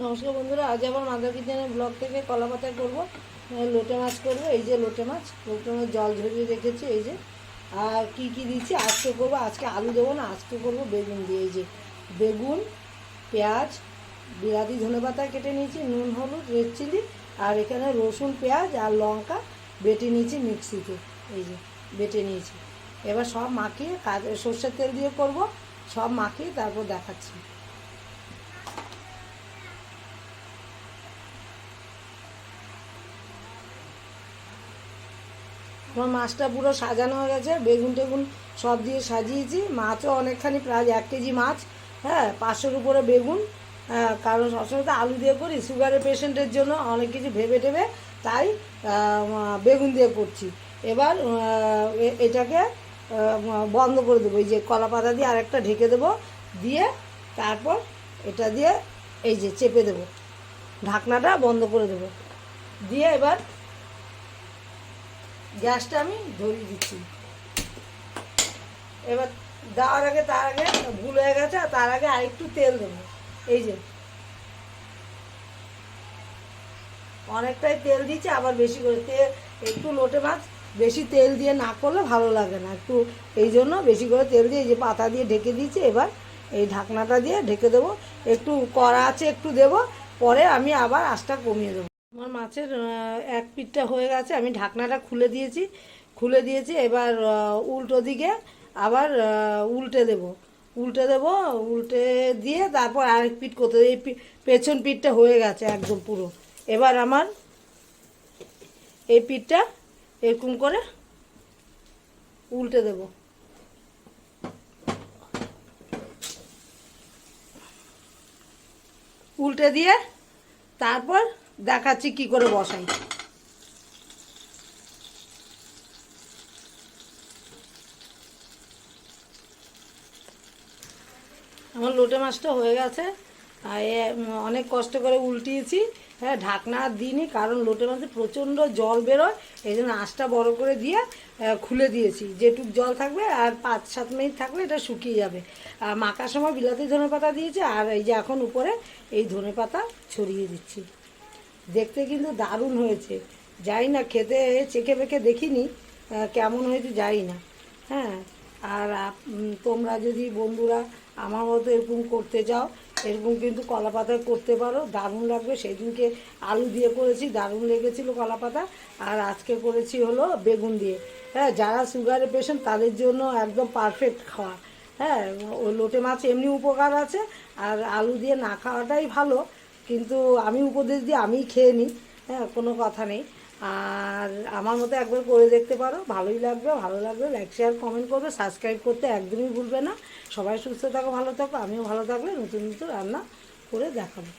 নমস্কার বন্ধুরা, আজ আবার মাদার কিচেনের ব্লগ থেকে কলা পাতায় করব লোটে মাছ করব, এই যে লোটে মাছ লোটে মাছ জল ঝরিয়ে রেখেছি, এই যে। আর কি কি দিচ্ছি, আজকে করব, আজকে আলু দেবো না, আজকে করব বেগুন দিয়ে, এই যে। বেগুন, পেঁয়াজ বিলাতি ধনে পাতা কেটে নিয়েছি, নুন, হলুদ, রেড চিলি, আর এখানে রসুন, পেঁয়াজ আর লঙ্কা বেটে নিয়েছি মিক্সিতে, এই যে, বেটে নিয়েছি। এবার সব মাখিয়ে কাজ, সর্ষের তেল দিয়ে করব, সব মাখিয়ে তারপর দেখাচ্ছি। আমার মাছটা পুরো সাজানো হয়ে গেছে, বেগুন টেগুন সব দিয়ে সাজিয়েছি। মাছও অনেকখানি প্রায় এক কেজি মাছ হ্যাঁ পাঁচশোর উপরে বেগুন। কারণ সবসময় তো আলু দিয়ে করি, সুগারের পেশেন্টের জন্য অনেক কিছু ভেবে টেবে তাই বেগুন দিয়ে করছি। এবার এটাকে বন্ধ করে দেবো, এই যে কলা পাতা দিয়ে আরেকটা ঢেকে দেবো, দিয়ে তারপর এটা দিয়ে এই যে চেপে দেবো, ঢাকনাটা বন্ধ করে দেবো। দিয়ে এবার গ্যাসটা আমি ধরিয়ে দিচ্ছি। এবার দেওয়ার আগে তার আগে ভুল হয়ে গেছে, আর তার আগে আরেকটু তেল দেবো। এই যে। অনেকটাই তেল দিচ্ছে আবার বেশি করে তেল, একটু লোটে মাছ বেশি তেল দিয়ে না করলে ভালো লাগে না। একটু এই জন্য বেশি করে তেল দিয়ে এই যে পাতা দিয়ে ঢেকে দিয়েছি, এবার এই ঢাকনাটা দিয়ে ঢেকে দেবো। একটু কড়া আছে একটু দেবো, পরে আমি আবার আঁচটা কমিয়ে দেবো। আমার মাছের এক পিঠটা হয়ে গেছে, আমি ঢাকনাটা খুলে দিয়েছি। খুলে দিয়েছি, এবার উল্টো দিকে আবার উল্টে দেব। উল্টে দেব, উল্টে দিয়ে তারপর আরেক পিঠ করতে এই পেছন পিঠটা হয়ে গেছে একদম পুরো। এবার আমার এই পিঠটা এরকম করে উল্টে দেব। উল্টে দিয়ে তারপর দেখাচ্ছি কি করে বসাই। আমার লোটে মাছটা হয়ে গেছে। অনেক কষ্ট করে উল্টিয়েছি। হ্যাঁ ঢাকনা দিইনি, কারণ লোটে মাছে প্রচণ্ড জল বেরোয়। এই জন্য আঁচটা বড় করে দিয়ে খুলে দিয়েছি। যেটুক জল থাকবে আর পাঁচ সাত মিনিট থাকলে এটা শুকিয়ে যাবে। আর মাখার সময় বিলাতি ধনে পাতা দিয়েছি, আর এই যে এখন উপরে এই ধনে পাতা ছড়িয়ে দিচ্ছি। দেখতে কিন্তু দারুণ হয়েছে। যাই না, খেতে চেখে বেখে দেখিনি কেমন হয়েছে যাই না। হ্যাঁ আর তোমরা যদি বন্ধুরা আমার মতো এরকম করতে চাও, এরকম কিন্তু কলা পাতায় করতে পারো, দারুণ লাগবে। সেদিনকে আলু দিয়ে করেছি, দারুণ লেগেছিল কলা পাতা আর আজকে করেছি হলো বেগুন দিয়ে। হ্যাঁ যারা সুগারের পেশেন্ট তাদের জন্য একদম পারফেক্ট খাওয়া। হ্যাঁ ওই লোটে মাছ এমনি উপকার আছে, আর আলু দিয়ে না খাওয়াটাই ভালো। কিন্তু আমি উপদেশ দিই আমি খেয়ে নিই হ্যাঁ কোনো কথা নেই। আর আমার মতো একবার করে দেখতে পারো, ভালোই লাগবে, ভালো লাগবে লাইক শেয়ার কমেন্ট করবে সাবস্ক্রাইব করতে একদমই ভুলবে না। সবাই সুস্থ থাকো, ভালো থাকো, আমিও ভালো থাকলে নতুন নতুন রান্না করে দেখাবো।